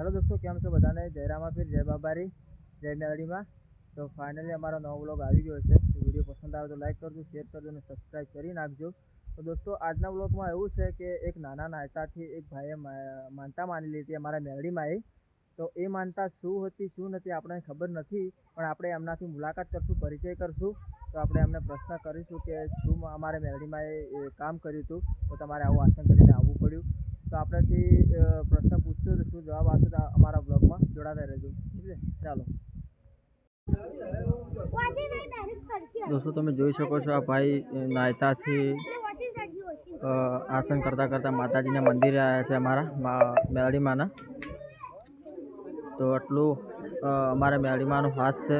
Hello દોસ્તો, કેમ છો બધાને? જયરામા ફીર, જય બાબારી, જય મેળીમાં તો ફાઇનલી અમારો નવો બ્લોગ આવી ગયો છે. વીડિયો પસંદ આવે તો લાઈક કરજો શેર કરજો અને સબસ્ક્રાઈબ કરી નાખજો. તો દોસ્તો, આજના વ્લોગમાં એવું છે કે એક નાના નાયતાથી એક ભાઈએ માનતા માની લીધી અમારા મેલડીમાં એ. તો એ માનતા શું હતી, શું નથી આપણને ખબર નથી, પણ આપણે એમનાથી મુલાકાત કરશું, પરિચય કરશું. તો આપણે એમને પ્રશ્ન કરીશું કે શું અમારે મેલડીમાં એ એ કામ કર્યું હતું. તો તમારે આવું આસન કરીને આવવું પડ્યું. તો આપણેથી પ્રશ્ન પૂછશું તો શું જવાબ આવશે અમારા બ્લોગમાં જોડાતા રહેજો. ઠીક છે? ચાલો. દોસ્તો, તમે જોઈ શકો છો આ ભાઈ નાયતાથી આસન કરતાં કરતાં માતાજીના મંદિરે આવ્યા છે અમારા મેલડીમાના તો આટલું અમારા મેલડીમાનો હાથ છે.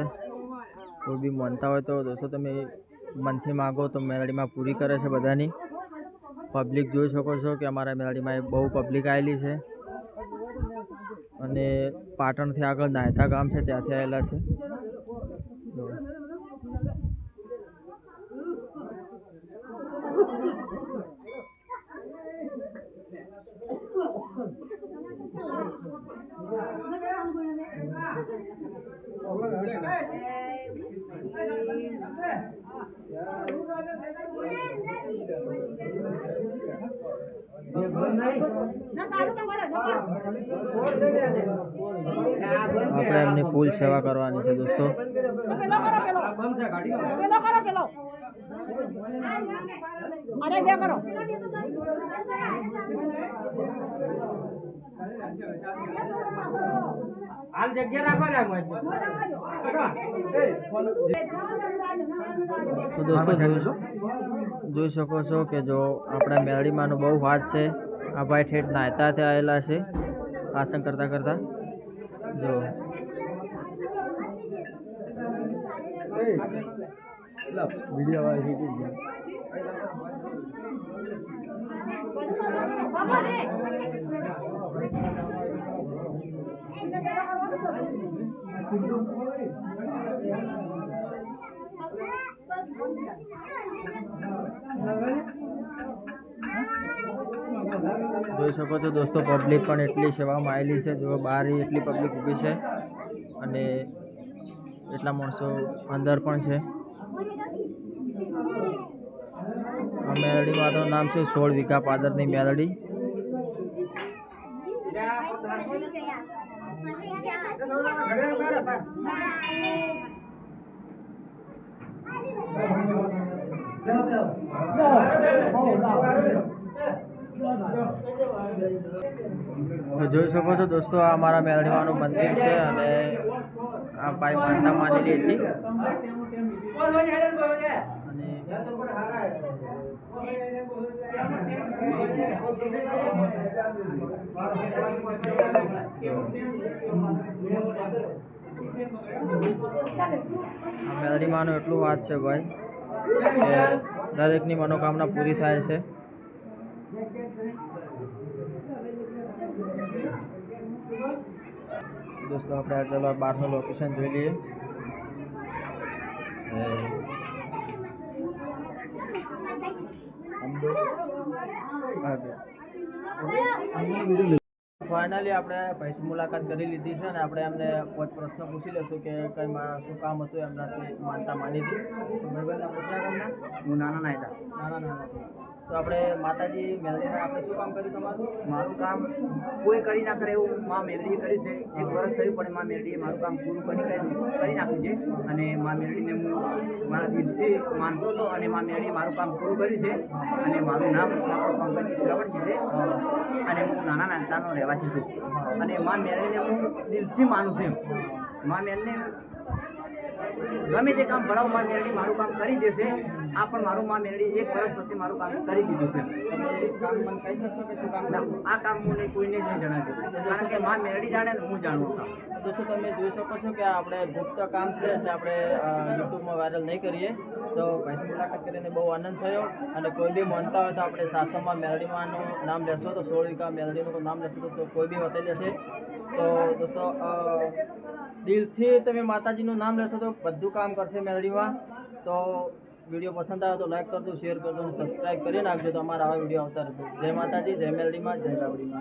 કોઈ બી માનતા હોય તો, દોસ્તો, તમે મનથી માગો તો મેલડીમાં પૂરી કરે છે બધાની. પબ્લિક જોઈ શકો છો કે અમારા મેલાડીમાં એ બહુ પબ્લિક આવેલી છે. અને પાટણથી આગળ નાયતા ગામ છે, ત્યાંથી આવેલા છે. આપણે એમની ફૂલ સેવા કરવાની છે દોસ્તો. અરે બે કરો હાલ જગ્યા રાખો તો દોસ્તો જોઈ શકો છો કે જો આપણા મેલડીમાંનો બહુ હાથ છે. આ ભાઈ ઠેઠ નાયતાથી આવેલા છે આસન કરતાં કરતાં જો જોઈ શકો છો દોસ્તો પબ્લિક પણ એટલી સેવામાં આવેલી છે. જો બહાર એટલી પબ્લિક ઊભી છે અને એટલા માણસો અંદર પણ છે. આ મેલડી માતાનું નામ છે સોળ વીઘા પાદરની મેલડી. તો જોઈ શકો છો દોસ્તો, આ અમારા મેલડીમાનું મંદિર છે અને આ ભાઈ માનતા માનેલી હતી. મેલડીમાનું એટલું વાત છે ભાઈ, કે દરેકની મનોકામના પૂરી થાય છે. દોસ્તો આપણે આ ચલો બહારનું લોકેશન જોઈ લઈએ. ફાઇનલી આપણે ભાઈથી મુલાકાત કરી લીધી છે અને આપણે એમને પાંચ પ્રશ્ન પૂછી લેશું કે કઈ માં શું કામ હતું એમનાથી માનતા માની હતી હું નાના નાયતા નાના નાના. તો આપણે માતાજી મેલરીમાં આપણે શું કામ કર્યું તમારું? મારું કામ કોઈ કરી ના કરે એવું માં મેલરીએ કર્યું છે. એક વર્ષ થયું પણ માં મેલરીએ મારું કામ પૂરું કરી કરી નાખ્યું છે. અને માં મેલરીને હું મારા દિલથી માનતો હતો અને માં મેલરીએ મારું કામ પૂરું કર્યું છે. અને મારું નામ આપણો પંકજ શ્રવણ છે. અને હું નાના નાનતાનો રહેવાસી છું. અને માં મેલરીને હું દિલથી માનું છું માં મેલને ગમે તે કામ ભણાવમાં મેલડી મારું કામ કરી દેશે. આ પણ મારું માં મેલડી એક વર્ષ પછી મારું કામ કરી દીધું છે. કામ મને કહી શકશો કે શું કામ આ કામ હું નહીં કોઈને જ નહીં જણાવ્યું કારણ કે માં મેળડી જાણે ને હું જાણું કામ શું તમે જોઈ શકો છો કે આપણે ગુપ્ત કામ છે એટલે આપણે યુટ્યુબમાં વાયરલ નહીં કરીએ? તો ભાઈની મુલાકાત કરીને બહુ આનંદ થયો. અને કોઈ બી માનતા હોય તો આપણે સાસણમાં મેલડીમાંનું નામ લેશો તો સોળ વીઘા મેલડીનું નામ લેશો તો કોઈ બી વધે જશે તો દોસ્તો દિલથી તમે માતાજીનું નામ લેશો તો બધું કામ કરશે મેલડીમાં. તો વીડિયો પસંદ આવે તો લાઈક કરજો શેર કરજો અને સબસ્ક્રાઈબ કરી નાખજો તો અમારા આવા વીડિયો આવતા રહેશે. જય માતાજી, જય મેલડીમાં, જય બાબડીમાં